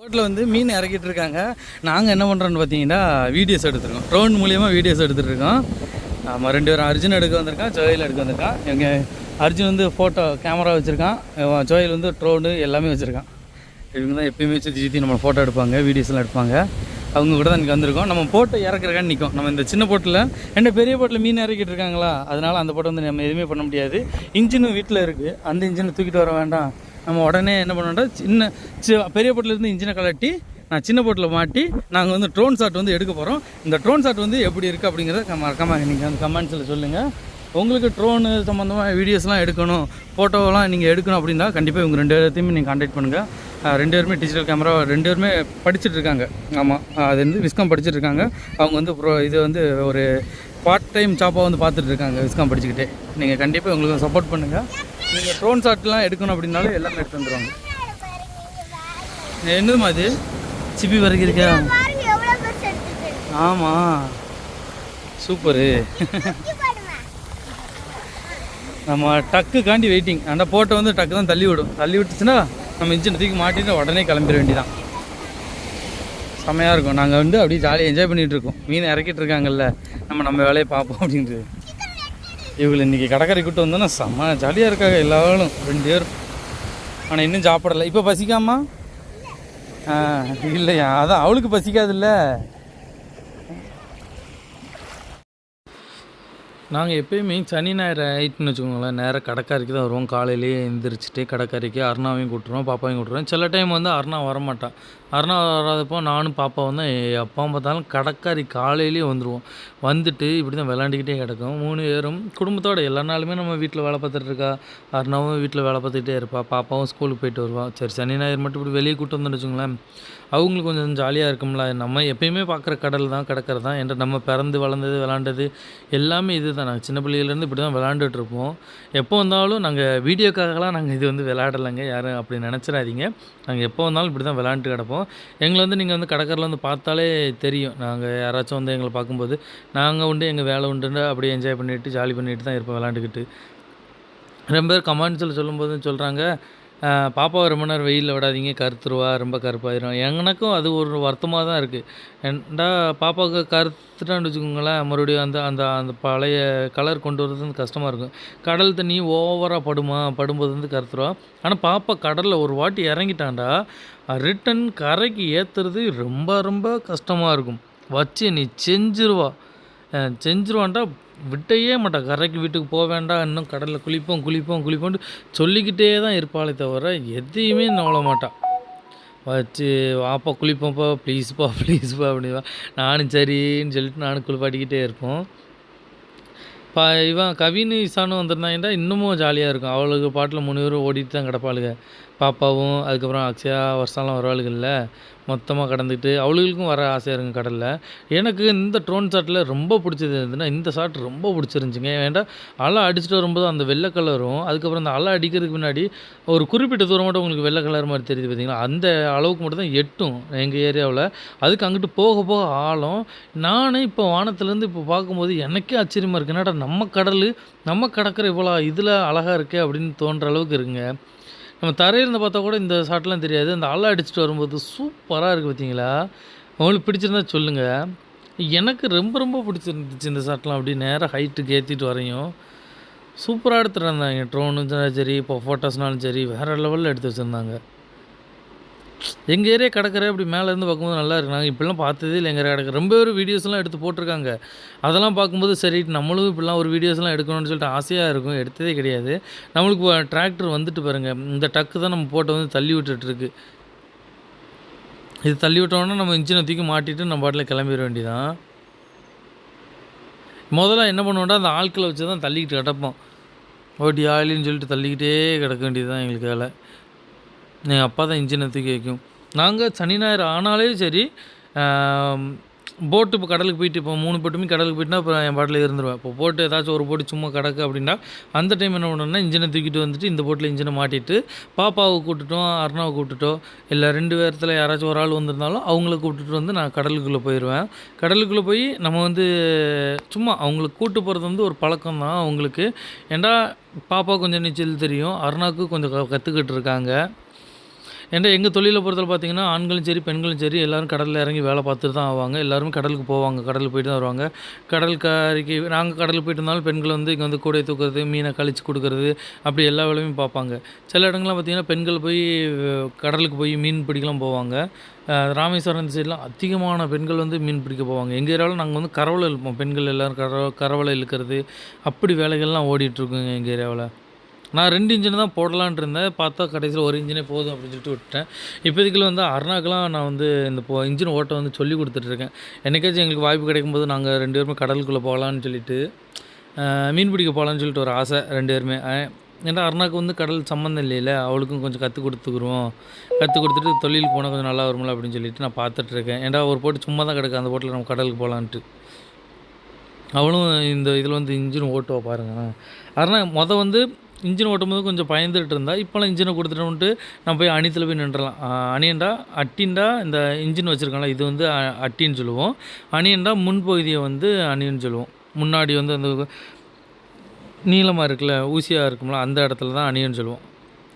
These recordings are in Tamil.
போட்டில் வந்து மீன் இறக்கிட்டு இருக்காங்க. நாங்கள் என்ன பண்ணுறோன்னு பார்த்தீங்கன்னா வீடியோஸ் எடுத்துருக்கோம். ட்ரோன் மூலியமாக வீடியோஸ் எடுத்துகிட்டு இருக்கோம். ஆமாம் ரெண்டு பேரும் அர்ஜுன் எடுக்க வந்திருக்கான் ஜோயில் எடுக்க வந்திருக்கான். எங்கள் அர்ஜுன் வந்து ஃபோட்டோ கேமரா வச்சுருக்கான். ஜோயில் வந்து ட்ரோனு எல்லாமே வச்சுருக்கான். இவங்க தான் எப்பயுமே சுற்றி சுற்றி நம்ம ஃபோட்டோ எடுப்பாங்க வீடியோஸ்லாம் எடுப்பாங்க. அவங்க கூட தான் இன்றைக்கி வந்திருக்கோம். நம்ம போட்டை இறக்குறக்கான்னு நிற்கும் நம்ம இந்த சின்ன போட்டில் ரெண்டு பெரிய போட்டில் மீன் இறக்கிட்டு இருக்காங்களா? அதனால் அந்த போட்டை வந்து நம்ம எதுவுமே பண்ண முடியாது. இன்ஜினும் வீட்டில் இருக்குது அந்த இன்ஜினை தூக்கிட்டு வர வேண்டாம். நம்ம உடனே என்ன பண்ணோம்னா சின்ன சி- பெரிய போட்டிலேருந்து இன்ஜினை கலட்டி நான் சின்ன போட்டில் மாட்டி நாங்கள் வந்து ட்ரோன் ஷாட் வந்து எடுக்க போகிறோம் இந்த ட்ரோன் ஷாட் வந்து எப்படி இருக்குது அப்படிங்கிறத மறக்காமல் நீங்கள் அந்த கமெண்ட்ஸில் சொல்லுங்கள் உங்களுக்கு ட்ரோனு சம்மந்தமாக வீடியோஸ்லாம் எடுக்கணும் ஃபோட்டோலாம் நீங்கள் எடுக்கணும் அப்படின்னா கண்டிப்பாக இவங்க ரெண்டு பேர்த்தையுமே நீங்கள் காண்டாக்ட் பண்ணுங்கள் ரெண்டு பேருமே டிஜிட்டல் கேமரா ரெண்டு பேருமே படிச்சுட்டு இருக்காங்க. ஆமாம் அது வந்து விஸ்காம் படிச்சுட்டு இருக்காங்க. அவங்க வந்து ப்ரோ இது வந்து ஒரு பார்ட் டைம் ஜாப்பாக வந்து பார்த்துட்டு இருக்காங்க விஸ்காம் படிச்சுக்கிட்டே. நீங்கள் கண்டிப்பாக உங்களுக்கு சப்போர்ட் பண்ணுங்கள் நீங்கள் ட்ரோன் ஷாட்லாம் எடுக்கணும் அப்படின்னாலும் எல்லாமே எடுத்து வந்துடுவாங்க என்னதுமா அது சிப்பி வரைக்கும் இருக்கா. ஆமாம் சூப்பரு. நம்ம டக்கு காண்டி வெயிட்டிங் அந்த போட்டை வந்து டக்கு தான் தள்ளி விடும். தள்ளி விட்டுச்சுன்னா நம்ம இன்ஜின் தூக்கி மாட்டிட்டு உடனே கிளம்பிட வேண்டியதான் செம்மையாக இருக்கும். நாங்கள் வந்து அப்படியே ஜாலியாக என்ஜாய் பண்ணிகிட்டு இருக்கோம். மீன் இறக்கிட்டு இருக்காங்கல்ல நம்ம நம்ம வேலையை பார்ப்போம் அப்படின்ட்டு. இவங்களை இன்றைக்கி கடற்கரை கூட்டு வந்தோன்னா செம்ம ஜாலியாக இருக்காங்க எல்லாரும். ரெண்டு பேரும் ஆனால் இன்னும் சாப்பிடல. இப்போ பசிக்காமா? இல்லையா? அதான் அவளுக்கு பசிக்காதுல்ல? நாங்கள் எப்பயுமே சனி ஞாயிறு ஆயிட்டுன்னு வச்சுக்கோங்களேன். நேராக கடற்கரைக்கு தான் வருவோம். காலையிலேயே எழுந்திரிச்சிட்டு கடற்கரைக்கு அருணாவையும் கூட்டுருவோம் பாப்பாவையும் கூட்டுருவோம் சில டைம் வந்து அருணா வரமாட்டான் அருணா வராதப்போ நானும் பாப்பா வந்து எப்போ பார்த்தாலும் கடற்கரை காலையிலேயே வந்துடுவோம் வந்துட்டு இப்படி தான் விளாண்டுக்கிட்டே கிடக்கும். மூணு பேரும் குடும்பத்தோட எல்லா நாளுமே நம்ம வீட்டில் வேலை பார்த்துட்டு இருக்கா? அருணாவும் வீட்டில் வேலை பார்த்துக்கிட்டே இருப்பா. பாப்பாவும் ஸ்கூலுக்கு போயிட்டு வருவா. சரி சனி ஞாயிறு மட்டும் இப்படி வெளியே கூட்டு வந்தோம்னு வச்சுங்களேன் அவங்களுக்கு கொஞ்சம் ஜாலியாக இருக்கும்ல. நம்ம எப்பயுமே பார்க்குற கடல் தான் கடற்கரை தான். என்ற நம்ம பிறந்து வளர்ந்தது விளாண்டது எல்லாமே இது தான். நாங்கள் சின்ன பிள்ளையிலேருந்து இப்படி தான் விளாண்டுட்ருப்போம் எப்போ வந்தாலும் நாங்கள் வீடியோக்காகலாம் நாங்கள் இது வந்து விளாடலைங்க. யாரும் அப்படி நினச்சிடாதீங்க. நாங்கள் எப்போ வந்தாலும் இப்படி தான் விளாண்டுட்டு கிடப்போம். எங்களை வந்து நீங்கள் வந்து கடற்கரையில் வந்து பார்த்தாலே தெரியும். நாங்கள் யாராச்சும் வந்து எங்களை பார்க்கும்போது நாங்கள் உண்டு எங்கள் வேலை உண்டுன்னு அப்படியே என்ஜாய் பண்ணிவிட்டு ஜாலி பண்ணிட்டு தான் இருப்போம் விளாண்டுக்கிட்டு. ரொம்ப பேர் கமெண்ட்ஸில் சொல்லும்போது சொல்கிறாங்க பாப்பாவை ரொம்ப நேரம் வெயிலில் விடாதீங்க கருத்துருவா ரொம்ப கருப்பாயிரும். எனக்கும் அது ஒரு வருத்தமாக தான் இருக்குது ஏன்டா பாப்பாவுக்கு கருத்துட்டான்னு வச்சுக்கோங்களேன் மறுபடியும் அந்த அந்த அந்த பழைய கலர் கொண்டு வரது வந்து கஷ்டமாக இருக்கும். கடல் தண்ணி ஓவராக படுமா படும்போது வந்து கருத்துருவா. ஆனால் பாப்பா கடலில் ஒரு வாட்டி இறங்கிட்டாண்டா ரிட்டன் கரைக்கு ஏற்றுறது ரொம்ப ரொம்ப கஷ்டமாக இருக்கும். வச்சு நீ செஞ்சிருவா. செஞ்சிருவான்டா விட்டையே மாட்டான். கரைக்கு வீட்டுக்கு போக வேண்டாம் இன்னும் கடலில் குளிப்போம் குளிப்போம் குளிப்போம்னு சொல்லிக்கிட்டே தான் இருப்பாளே தவிர எதையுமே நவள மாட்டான் வச்சு வாப்பா குளிப்போம்ப்பா ப்ளீஸ்ப்பா ப்ளீஸ்ப்பா அப்படிவா. நானும் சரின்னு சொல்லிட்டு நானும் குளிப்பாட்டிக்கிட்டே இருப்போம். பா இவன் கவின் இசானும் வந்திருந்தாங்கன்னா இன்னமும் ஜாலியாக இருக்கும். அவளுக்கு பாட்டில் மூணு பேரும் ஓடிட்டு தான் கிடப்பாளுங்க பாப்பாவும் அதுக்கப்புறம் அக்ஷயா வருஷம்லாம் வருவாளுகள்ல. மொத்தமாக கடந்துட்டு அவளுகளுக்கும் வர ஆசையாக இருக்கும் கடலில். எனக்கு இந்த ட்ரோன் ஷாட்டில் ரொம்ப பிடிச்சது எதுன்னா இந்த ஷாட் ரொம்ப பிடிச்சிருந்துச்சிங்க. ஏன்டா அலை அடிச்சுட்டு வரும்போது அந்த வெள்ளை கலரும் அதுக்கப்புறம் அந்த அலை அடிக்கிறதுக்கு முன்னாடி ஒரு குறிப்பிட்ட தூரம் மட்டும் உங்களுக்கு வெள்ளை கலர் மாதிரி தெரியுது பார்த்தீங்களா? அந்த அளவுக்கு மட்டும் தான் எட்டும் எங்கள் ஏரியாவில். அதுக்கு அங்கிட்டு போக போக ஆழம். நானே இப்போ வானத்துலேருந்து இப்போ பார்க்கும்போது எனக்கே ஆச்சரியமாக இருக்குது என்னடா நம்ம கடல் நம்ம கடற்கரை இவ்வளோ இதில் அழகாக இருக்கே அப்படின்னு தோன்ற அளவுக்கு இருக்குங்க. நம்ம தரையிலிருந்து பார்த்தா கூட இந்த ஷாட்லாம் தெரியாது. அந்த அலை அடிச்சுட்டு வரும்போது சூப்பராக இருக்குது பார்த்தீங்களா அவங்களுக்கு பிடிச்சிருந்தா சொல்லுங்கள் எனக்கு ரொம்ப ரொம்ப பிடிச்சிருந்துச்சு இந்த ஷாட்லாம் அப்படி நேராக ஹைட்டுக்கு ஏற்றிட்டு வரையும். சூப்பராக எடுத்துகிட்டு வந்தாங்க. ட்ரோனும் சரி இப்போ ஃபோட்டோஸ்னாலும் சரி வேறு லெவலில் எடுத்து வச்சுருந்தாங்க. எங்கள் ஏரியா கடற்கரை அப்படி மேலேருந்து பார்க்கும்போது நல்லா இருக்கு. நாங்கள் இப்படிலாம் பார்த்ததே இல்லை எங்கள் கடற்கரை ரொம்ப ஒரு வீடியோஸ்லாம் எடுத்து போட்டிருக்காங்க. அதெல்லாம் பார்க்கும்போது சரி நம்மளும் இப்படிலாம் ஒரு வீடியோஸ்லாம் எடுக்கணும்னு சொல்லிட்டு ஆசையாக இருக்கும். எடுத்ததே கிடையாது. நம்மளுக்கு டிராக்டர் வந்துட்டு பாருங்கள் இந்த டக்கு தான் நம்ம போட்டை வந்து தள்ளி விட்டுட்டுருக்கு இது தள்ளி விட்டோம்னா நம்ம இன்ஜினை தூக்கி மாட்டிட்டு நம்ம பாட்டில் கிளம்பிட வேண்டியதான் முதல்ல என்ன பண்ணுவோம்னா அந்த ஆட்களை வச்சு தான் தள்ளிக்கிட்டு கிடப்போம். ஓட்டி ஆயிலின்னு சொல்லிட்டு தள்ளிக்கிட்டே கிடக்க வேண்டியது தான் எங்களுக்கு வேலை எங்கள் அப்பா தான் இன்ஜின் தூக்கி வைக்கும் நாங்கள் சனி ஞாயிறு ஆனாலே சரி போட்டு இப்போ கடலுக்கு போயிட்டு இப்போ மூணு போட்டுமே கடலுக்கு போயிட்டுனா இப்போ என் பாட்டில் இருந்துருவேன் இப்போ போட்டு ஏதாச்சும் ஒரு போட்டு சும்மா கிடக்கு அப்படின்னா அந்த டைம் என்ன பண்ணணும்னா இன்ஜினை தூக்கிட்டு வந்துட்டு இந்த போட்டில் இன்ஜினை மாட்டிட்டு பாப்பாவை கூப்பிட்டுட்டோம் அருணாவை கூப்பிட்டுட்டோம் இல்லை ரெண்டு பேரத்தில் யாராச்சும் ஒரு ஆள் வந்திருந்தாலும் அவங்கள கூப்பிட்டுட்டு வந்து நான் கடலுக்குள்ளே போயிடுவேன் கடலுக்குள்ளே போய் நம்ம வந்து சும்மா அவங்களுக்கு கூப்பிட்டு போகிறது வந்து ஒரு பழக்கம் தான் அவங்களுக்கு. ஏண்டா பாப்பா கொஞ்சம் நீச்சல் தெரியும் அருணாவுக்கு கொஞ்சம் கற்றுக்கிட்டு இருக்காங்க. ஏன்னா எங்கள் தொழிலை பொறுத்தல பார்த்தீங்கன்னா ஆண்களும் சரி பெண்களும் சரி எல்லோரும் கடலில் இறங்கி வேலை பார்த்துட்டு தான் ஆவாங்க. எல்லாருமே கடலுக்கு போவாங்க. கடலுக்கு போயிட்டு தான் வருவாங்க. கடல்காரிக்கு நாங்கள் கடலுக்கு போயிட்டு இருந்தாலும் பெண்கள் வந்து இங்கே வந்து கூடை தூக்குறது மீனை கழிச்சு கொடுக்குறது அப்படி எல்லா வேலையும் பார்ப்பாங்க. சில இடங்கள்லாம் பார்த்திங்கன்னா பெண்கள் போய் கடலுக்கு போய் மீன் பிடிக்கலாம் போவாங்க. ராமேஸ்வரம் சைடெலாம் சைட்லாம் அதிகமான பெண்கள் வந்து மீன் பிடிக்க போவாங்க. எங்கள் ஏரியாவில் நாங்கள் வந்து கரவலை இழுப்போம். பெண்கள் எல்லோரும் கரவ கரவலை இழுக்கிறது அப்படி வேலைகள்லாம் ஓடிட்டுருக்குங்க எங்கள் ஏரியாவில். நான் ரெண்டு இன்ஜின் தான் போடலான் இருந்தேன். பார்த்தா கடைசியில் ஒரு இன்ஜினே போதும் அப்படின்னு சொல்லிட்டு விட்டேன் இப்போதைக்குள்ள வந்து அருணாக்கெலாம் நான் வந்து இந்த போ இன்ஜின் ஓட்ட வந்து சொல்லி கொடுத்துட்ருக்கேன் என்றைக்காச்சும் எங்களுக்கு வாய்ப்பு கிடைக்கும்போது நாங்கள் ரெண்டு பேருமே கடலுக்குள்ளே போகலான்னு சொல்லிட்டு மீன் பிடிக்க போகலான்னு சொல்லிட்டு ஒரு ஆசை ரெண்டு பேருமே. ஏன்னா அருணாக்கு வந்து கடல் சம்மந்தம் இல்லையில அவளுக்கும் கொஞ்சம் கற்றுக் கொடுத்துக்குருவோம். கற்றுக் கொடுத்துட்டு தொழில் போனால் கொஞ்சம் நல்லா வரும்ல அப்படின்னு சொல்லிட்டு நான் பார்த்துட்ருக்கேன் ஏன்டா ஒரு போட்டு சும்மா தான் கிடக்கு அந்த போட்டில் நம்ம கடலுக்கு போகலான்ட்டு. அவளும் இந்த இதில் வந்து இன்ஜின் ஓட்டுவா பாருங்க. அருணா மொதல் வந்து இன்ஜின் ஓட்டும்போது கொஞ்சம் பயந்துட்டு இருந்தா இப்போலாம் இன்ஜினை கொடுத்துட்டோம்ட்டு நம்ம போய் அணித்தில் போய் நின்றலாம் அணியண்டா அட்டின்டா இந்த இன்ஜின் வச்சுருக்கோம்ல இது வந்து அ- அட்டின்னு சொல்லுவோம். அணியண்டா முன்பகுதியை வந்து அணின்னு சொல்லுவோம். முன்னாடி வந்து அந்த நீளமாக இருக்குல்ல ஊசியாக இருக்கும்ல அந்த இடத்துல தான் அணியன்னு சொல்லுவோம்.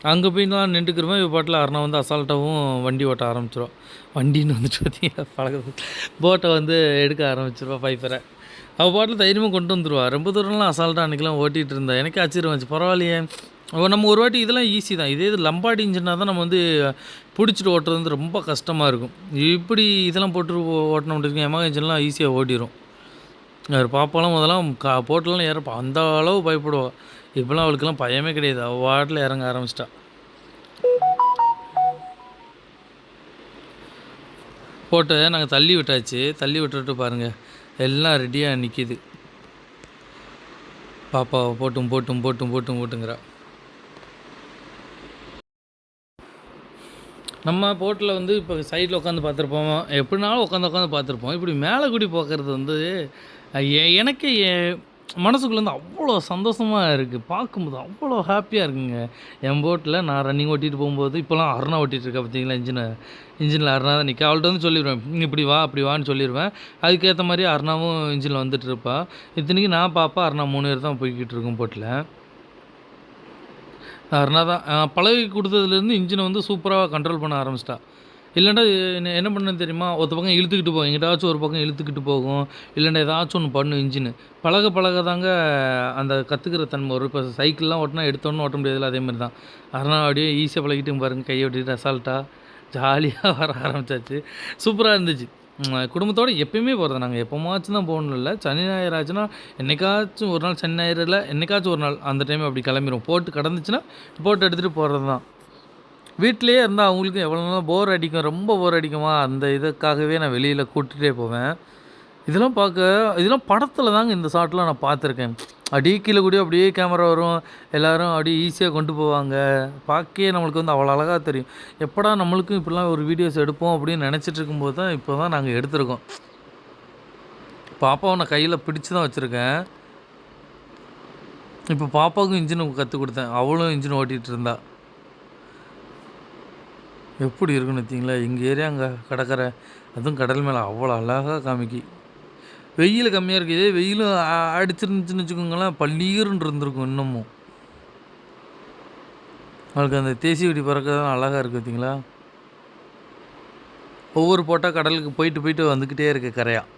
அங்கே போய் நான் நின்றுக்கிறவன் இப்போ பாட்டில் அருணா வந்து அசால்ட்டாகவும் வண்டி ஓட்ட ஆரம்பிச்சிடும் வண்டின்னு வந்துட்டு பார்த்தீங்கன்னா பழகிறது போட்டை வந்து எடுக்க ஆரம்பிச்சிருவா பைப்பரை அவள் பாட்டில் தைரியமாக கொண்டு வந்துடுவா ரொம்ப தூரம்லாம் அசால்ட்டாக அன்றைக்கெலாம் ஓட்டிகிட்டு இருந்தா எனக்கு ஆச்சரியம் வச்சு பரவாயில்லையே. நம்ம ஒரு வாட்டி இதெல்லாம் ஈஸி தான். இதே இது லம்பாடி இன்ஜினாக தான் நம்ம வந்து பிடிச்சிட்டு ஓட்டுறது வந்து ரொம்ப கஷ்டமாக இருக்கும். இப்படி இதெல்லாம் போட்டு ஓட்டணும் இருக்கு எமகா இன்ஜின்லாம் ஈஸியாக ஓட்டிடும் அவர் பாப்பாலாம் முதலாம் கா போட்டுலாம் ஏறப்பா அந்த அளவு பயப்படுவா. இப்போலாம் அவளுக்கெல்லாம் பயமே கிடையாது. அவள் வாட்டில் இறங்க ஆரம்பிச்சிட்டா. போட்டு நாங்கள் தள்ளி விட்டாச்சு. தள்ளி விட்டுட்டு பாருங்கள் எல்லாம் ரெடியாக நிற்கிது பாப்பாவை போட்டும் போட்டும் போட்டும் போட்டும் போட்டுங்கிறா. நம்ம போட்டில் வந்து இப்போ சைடில் உட்காந்து பார்த்துருப்போம். எப்படினாலும் உட்காந்து உட்காந்து பார்த்துருப்போம். இப்படி மேலே கூடி போக்குறது வந்து அஹ், எனக்கே மனசுக்குள்ளேருந்து அவ்வளோ சந்தோஷமாக இருக்குது பார்க்கும்போது அவ்வளோ ஹாப்பியாக இருக்குங்க. என் போட்டில் நான் ரன்னிங் ஓட்டிகிட்டு போகும்போது இப்போலாம் அருணா ஓட்டிகிட்டு இருக்கேன் பார்த்தீங்களா? இன்ஜினை இன்ஜினில் அருணா தான் நிற்க அவள்கிட்ட வந்து சொல்லிடுவேன் இப்படி வா அப்படி வான்னு சொல்லிடுவேன் அதுக்கேற்ற மாதிரி அருணாவும் இன்ஜினில் வந்துட்டு இருப்பா. இத்தனைக்கு நான் பாப்பா அருணா மூணு பேர் தான் போய்கிட்டு இருக்கோம் போட்டில் அருணா தான் பழகி கொடுத்ததுலேருந்து இன்ஜினை வந்து சூப்பராக கண்ட்ரோல் பண்ண ஆரம்பிச்சிட்டா. இல்லைன்னா என்ன என்ன பண்ணு தெரியுமா? ஒருத்த பக்கம் இழுத்துக்கிட்டு போகும். எங்கிட்டாச்சும் ஒரு பக்கம் இழுத்துக்கிட்டு போகும். இல்லைன்னா ஏதாச்சும் ஒன்று பண்ணும் இன்ஜினு பழக பழக தாங்க அந்த கற்றுக்கிற தன்மை வரும். இப்போ சைக்கிள்லாம் ஓட்டினா எடுத்தோன்னு ஓட்ட முடியாதுல்ல அதே மாதிரி தான். அதனால் அப்படியே ஈஸியாக பழகிட்டு பாருங்க கையை விட்டுட்டு அசால்ட்டாக ஜாலியாக வர ஆரம்பிச்சாச்சு. சூப்பராக இருந்துச்சு. குடும்பத்தோடு எப்பயுமே போகிறது நாங்கள் எப்போமாச்சும் தான் போகணும் இல்லை. சனி ஞாயிறு ஆச்சுன்னா என்றைக்காச்சும் ஒரு நாள் சனி ஞாயிறில் என்னைக்காச்சும் ஒரு நாள் அந்த டைம் அப்படி கிளம்பிடும் போட்டு கிடந்துச்சுன்னா போட்டு எடுத்துகிட்டு போகிறது தான் வீட்டிலேயே இருந்தால் அவங்களுக்கும் எவ்வளோ நாளும் போர் அடிக்கும் ரொம்ப போர் அடிக்குமா? அந்த இதுக்காகவே நான் வெளியில் கூட்டிகிட்டே போவேன். இதெல்லாம் பார்க்க இதெல்லாம் படத்தில் தாங்க இந்த ஷாட்லாம் நான் பார்த்துருக்கேன். அப்படியே கீழே கூட அப்படியே கேமரா வரும். எல்லோரும் அப்படியே ஈஸியாக கொண்டு போவாங்க. பார்க்கவே நம்மளுக்கு வந்து அவ்வளோ அழகாக தெரியும். எப்படா நம்மளுக்கும் இப்படிலாம் ஒரு வீடியோஸ் எடுப்போம் அப்படின்னு நினச்சிட்டு இருக்கும்போது தான் இப்போ தான் நாங்கள் எடுத்திருக்கோம். பாப்பாவை நான் கையில் பிடிச்சு தான் வச்சுருக்கேன். இப்போ பாப்பாவுக்கும் இன்ஜின் கற்றுக் கொடுத்தேன். அவளும் இன்ஜின் ஓட்டிகிட்டு இருந்தாள் எப்படி இருக்குன்னு வச்சிங்களா எங்கள் ஏரியா அங்கே கடற்கரை. அதுவும் கடல் மேலே அவ்வளோ அழகாக காமிக்கி. வெயில் கம்மியாக இருக்குது இதே வெயிலும் அடிச்சிருந்துச்சுன்னு வச்சுக்கோங்களேன் பள்ளீருன்னு இருந்திருக்கும் இன்னமும். அவளுக்கு அந்த தேசி வெடி பறக்க அழகாக இருக்குது பார்த்தீங்களா? ஒவ்வொரு போட்டால் கடலுக்கு போயிட்டு போயிட்டு வந்துக்கிட்டே இருக்குது கரையாக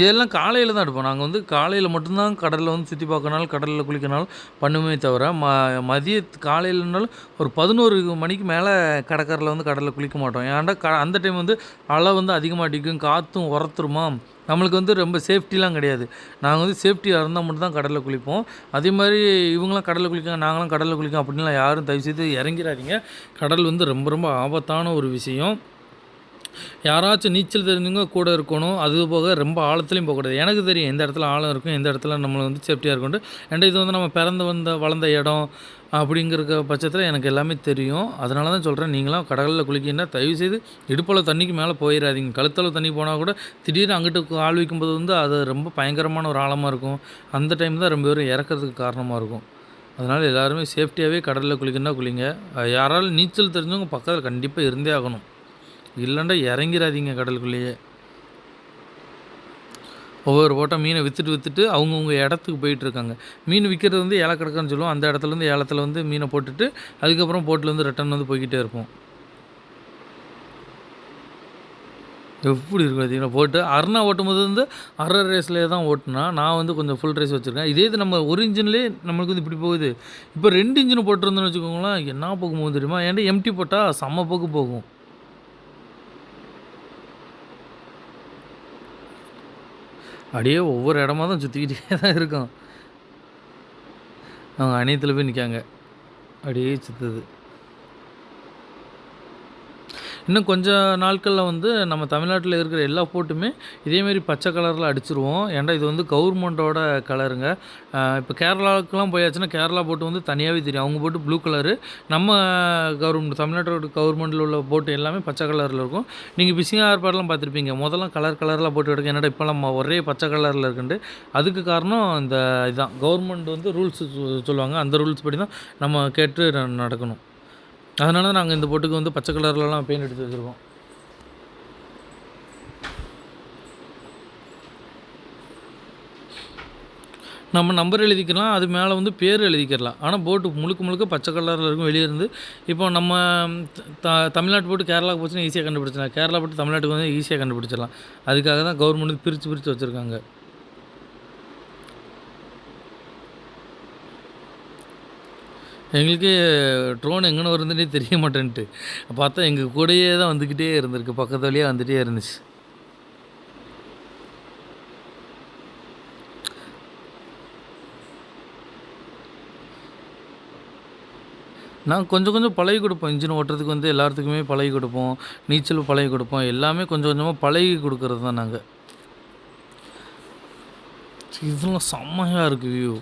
இதெல்லாம் காலையில் தான் எடுப்போம். நாங்கள் வந்து காலையில் மட்டும்தான் கடலில் வந்து சுற்றி பார்க்கனாலும் கடலில் குளிக்கனாலும் பண்ணுமே தவிர ம மதிய காலையிலனாலும் ஒரு பதினோரு மணிக்கு மேலே கடற்கரையில் வந்து கடலில் குளிக்க மாட்டோம். ஏன்டா க அந்த டைம் வந்து அலை வந்து அதிகமாக அடிக்கும் காற்றும் உரத்துருமா? நம்மளுக்கு வந்து ரொம்ப சேஃப்டிலாம் கிடையாது. நாங்கள் வந்து சேஃப்டியாக இருந்தால் மட்டும் தான் கடலில் குளிப்போம். அதே மாதிரி இவங்களாம் கடலில் குளிக்காங்க நாங்களாம் கடலில் குளிக்கோம் அப்படின்லாம் யாரும் தயவு செய்து இறங்கிடாதீங்க. கடல் வந்து ரொம்ப ரொம்ப ஆபத்தான ஒரு விஷயம். யாராச்சும் நீச்சல் தெரிஞ்சவங்க கூட இருக்கணும். அது போக ரொம்ப ஆழத்துலையும் போகக்கூடாது எனக்கு தெரியும் எந்த இடத்துல ஆழம் இருக்கும் எந்த இடத்துல நம்மளை வந்து சேஃப்டியாக இருக்கணும் அண்ட் இது வந்து நம்ம பிறந்து வந்த வளர்ந்த இடம் அப்படிங்கிற பட்சத்தில் எனக்கு எல்லாமே தெரியும். அதனால தான் சொல்கிறேன் நீங்களாம் கடலில் குளிக்கிங்கன்னா தயவுசெய்து இடுப்பளவு தண்ணிக்கு மேலே போயிடாதீங்க கழுத்தளவு தண்ணி போனால் கூட திடீர்னு அங்கிட்டு ஆள் வைக்கும்போது வந்து அது ரொம்ப பயங்கரமான ஒரு ஆழமாக இருக்கும். அந்த டைம் தான் ரொம்ப பேரும் இறக்கிறதுக்கு காரணமாக இருக்கும். அதனால் எல்லாருமே சேஃப்டியாகவே கடலில் குளிக்கணும்னா குளிங்க. யாராலும் நீச்சல் தெரிஞ்சவங்க பக்கத்தில் கண்டிப்பாக இருந்தே ஆகணும். இல்லைண்டா இறங்கிடாதீங்க கடலுக்குள்ளேயே. ஒவ்வொரு போட்டால் மீனை விற்றுட்டு விற்றுட்டு அவங்கவுங்க இடத்துக்கு போயிட்டுருக்காங்க. மீன் விற்கிறது வந்து ஏலக்கடக்கான்னு சொல்லுவோம். அந்த இடத்துலேருந்து ஏலத்தில் வந்து மீனை போட்டுட்டு அதுக்கப்புறம் போட்டிலேருந்து ரிட்டன் வந்து போய்கிட்டே இருப்போம். எப்படி இருக்கும் பார்த்தீங்கன்னா போட்டு அருணா ஓட்டும்போது வந்து அரை ரேஸ்லேயே தான் ஓட்டினா நான் வந்து கொஞ்சம் ஃபுல் ரேஸ் வச்சுருக்கேன். இதே இது நம்ம ஒரு இன்ஜின்லேயே நம்மளுக்கு வந்து இப்படி போகுது. இப்போ ரெண்டு இன்ஜின் போட்டிருந்தோன்னு வச்சுக்கோங்களேன் என்ன போகும்போது போகும் தெரியுமா? ஏன்டா எம்டி போட்டால் செம்ம போக்கு போகும். அப்படியே ஒவ்வொரு இடமா தான் சுற்றிக்கிட்டே தான் இருக்கும். அவங்க அணையத்தில் போய் நிற்காங்க அப்படியே சுற்றுது இன்னும் கொஞ்சம் நாட்களில் வந்து நம்ம தமிழ்நாட்டில் இருக்கிற எல்லா போட்டுமே இதேமாரி பச்சை கலரில் அடிச்சிருவோம். ஏன்டா இது வந்து கவர்மெண்ட்டோட கலருங்க. இப்போ கேரளாவுக்குலாம் போயாச்சுன்னா கேரளா போட்டு வந்து தனியாகவே தெரியும். அவங்க போட்டு ப்ளூ கலரு நம்ம கவர்மெண்ட் தமிழ்நாட்டோட கவர்மெண்ட்டில் உள்ள போட்டு எல்லாமே பச்சை கலரில் இருக்கும். நீங்கள் பிசிங்க ஏற்பாடெலாம் பார்த்துருப்பீங்க. முதல்ல கலர் கலரில் போட்டு எடுக்க என்னடா இப்போலாம் ஒரே பச்சை கலரில் இருக்குண்டு அதுக்கு காரணம் இந்த இதுதான் கவர்மெண்ட் வந்து ரூல்ஸ் சொல்லுவாங்க. அந்த ரூல்ஸ் படி தான் நம்ம கேட்டு ந- நடக்கணும். அதனால தான் நாங்கள் இந்த போட்டுக்கு வந்து பச்சை கலர்லலாம் பெயிண்ட் எடுத்து வச்சுருக்கோம். நம்ம நம்பர் எழுதிக்கலாம் அது மேலே வந்து பேர் எழுதிக்கிறலாம் ஆனால் போட்டு முழுக்க முழுக்க பச்சை கலரில் இருக்கும் வெளியே இருந்து. இப்போ நம்ம த தமிழ்நாட்டு போட்டு கேரளாவுக்கு போச்சுன்னா ஈஸியாக கண்டுபிடிச்சிடலாம். கேரளா போட்டு தமிழ்நாட்டுக்கு வந்து ஈஸியாக கண்டுபிடிச்சிடலாம். அதுக்காக தான் கவர்மெண்ட் பிரித்து பிரித்து வச்சுருக்காங்க. எங்களுக்கு ட்ரோன் எங்கன்னு வருதுன்னே தெரிய மாட்டேன்ட்டு பார்த்தா எங்கள் கூடயே தான் வந்துக்கிட்டே இருந்திருக்கு. பக்கத்து வழியாக வந்துகிட்டே இருந்துச்சு. நான் கொஞ்சம் கொஞ்சம் பழகி கொடுப்போம். இன்ஜின் ஓட்டுறதுக்கு வந்து எல்லாத்துக்குமே பழகி கொடுப்போம். நீச்சல் பழகி கொடுப்போம். எல்லாமே கொஞ்சம் கொஞ்சமாக பழகி கொடுக்கறது தான் நாங்கள் இதெல்லாம் செம்மையாக இருக்குது வியூ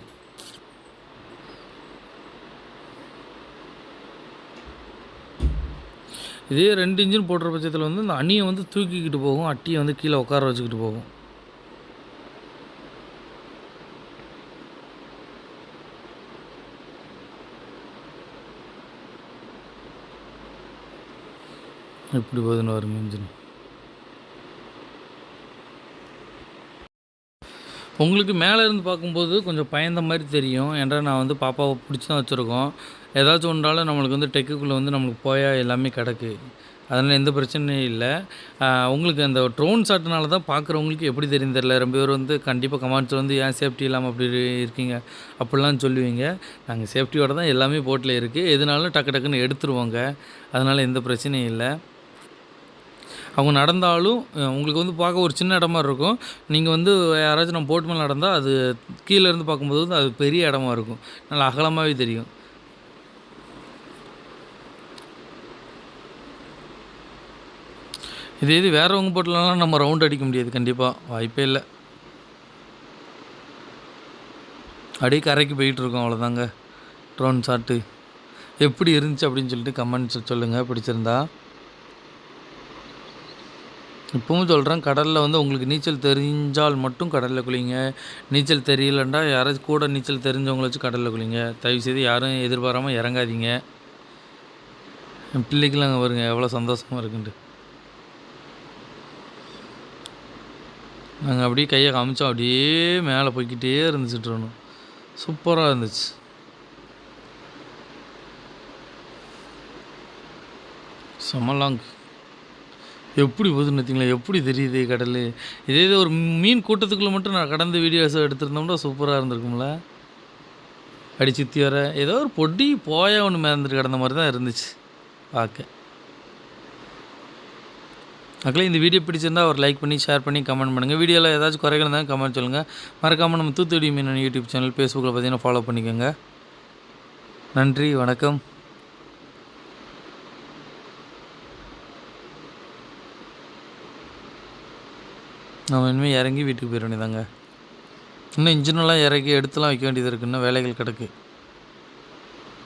இதே ரெண்டு இன்ஜின் போடுற பட்சத்தில் வந்து இந்த அணியை வந்து தூக்கிக்கிட்டு போகும் அட்டியை வந்து கீழே உட்கார வச்சுக்கிட்டு போகும். எப்படி போகுதுன்னு வருங்க இன்ஜின். உங்களுக்கு மேலே இருந்து பார்க்கும்போது கொஞ்சம் பயந்த மாதிரி தெரியும். ஏன்டா நான் வந்து பாப்பாவை பிடிச்சி தான் வச்சுருக்கோம். ஏதாச்சும் ஒன்றாலும் நம்மளுக்கு வந்து டெக்குக்குள்ளே வந்து நம்மளுக்கு போயா எல்லாமே கிடக்கு. அதனால் எந்த பிரச்சனையும் இல்லை. உங்களுக்கு அந்த ட்ரோன் ஷாட்னால தான் பார்க்குறவங்களுக்கு எப்படி தெரியும் தெரில ரொம்ப பேர் வந்து கண்டிப்பாக கமாண்ட்ஸ் வந்து ஏன் சேஃப்டி இல்லாமல் அப்படி இருக்கீங்க? அப்படிலாம் சொல்லுவீங்க. நாங்கள் சேஃப்டியோட தான் எல்லாமே போட்டில் இருக்குது எதுனாலும் டக்கு டக்குன்னு எடுத்துருவோங்க. அதனால் எந்த பிரச்சனையும் இல்லை. அவங்க நடந்தாலும் உங்களுக்கு வந்து பார்க்க ஒரு சின்ன இடமா இருக்கும். நீங்கள் வந்து யாராச்சும் நம்ம போட்டு மேலே நடந்தால் அது கீழேருந்து பார்க்கும்போது வந்து அது பெரிய இடமா இருக்கும். நல்லா அகலமாகவே தெரியும். இதே இது வேறவங்க போட்டுலலாம் நம்ம ரவுண்ட் அடிக்க முடியாது கண்டிப்பாக வாய்ப்பே இல்லை. அப்படியே கரைக்கு போயிட்டுருக்கோம் அவ்வளோதாங்க ட்ரோன் ஷாட்டு எப்படி இருந்துச்சு அப்படின்னு சொல்லிட்டு கமெண்ட்ஸ் சொல்லுங்கள் பிடிச்சிருந்தா. இப்பவும் சொல்கிறேன் கடலில் வந்து உங்களுக்கு நீச்சல் தெரிஞ்சால் மட்டும் கடலில் குளிங்க. நீச்சல் தெரியலண்டா யாராச்சும் கூட நீச்சல் தெரிஞ்சவங்கள வச்சு கடலில் குளிங்க. தயவுசெய்து யாரும் எதிர்பாராமல் இறங்காதீங்க. பிள்ளைக்கெலாம் அங்கே வருங்க எவ்வளோ சந்தோஷமாக இருக்குன்ட்டு. நாங்கள் அப்படியே கையை காமிச்சோம். அப்படியே மேலே போய்க்கிட்டே இருந்துச்சுட்டு இருந்தோம். சூப்பராக இருந்துச்சு. செம்மலாங் எப்படி போகுதுன்னு பார்த்தீங்களா எப்படி தெரியுது கடல்? இதே இது ஒரு மீன் கூட்டத்துக்குள்ளே மட்டும் நான் கடந்த வீடியோஸ் எடுத்திருந்தோம்னா சூப்பராக இருந்திருக்கும்ல. அடி சுற்றி வர ஏதோ ஒரு பொடி போயா ஒன்று மேர்ந்துட்டு கிடந்த மாதிரி தான் இருந்துச்சு. பார்க்க. மக்களே இந்த வீடியோ பிடிச்சிருந்தா ஒரு லைக் பண்ணி ஷேர் பண்ணி கமெண்ட் பண்ணுங்கள் வீடியோவில் ஏதாச்சும் குறைகள் இருந்தால் கமெண்ட் சொல்லுங்கள் மறக்காமல் நம்ம தூத்துக்குடி மீன் யூடியூப் சேனல் ஃபேஸ்புக்கில் பார்த்தீங்கன்னா ஃபாலோ பண்ணிக்கோங்க. நன்றி வணக்கம். நம்ம இனிமேல் இறங்கி வீட்டுக்கு போயிட வேண்டியதாங்க இன்னும் இன்ஜினெல்லாம் இறக்கி எடுத்துலாம் வைக்க வேண்டியது இருக்குது இன்னும் வேலைகள் கிடக்கு.